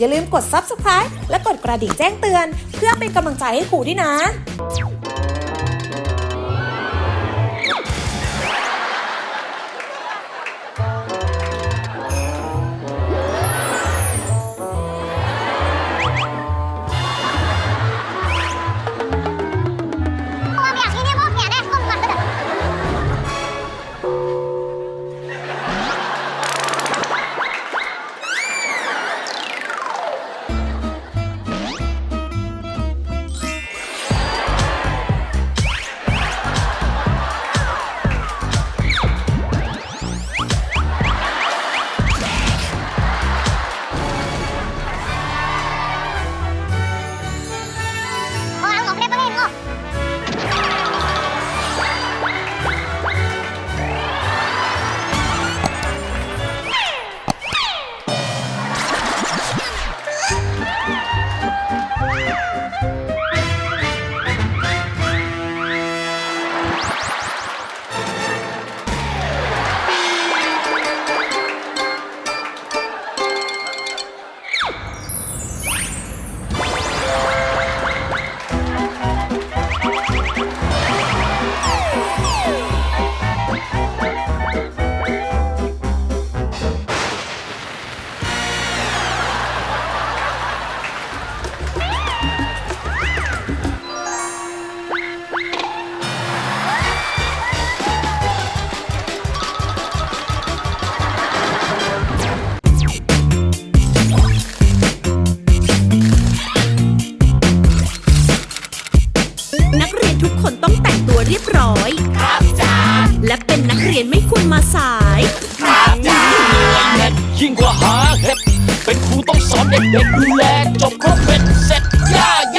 อย่าลืมกด subscribe และกดกระดิ่งแจ้งเตือน เพื่อเป็นกำลังใจให้ครูด้วยนะ คนต้องแต่งตัวเรียบร้อย ครับจ้าและเป็นนักเรียนไม่ควรมาสายยิ่งกว่าหาเห็ดเป็นครูต้องสอนเด็กๆดูแลจบครบเป็นเสร็จ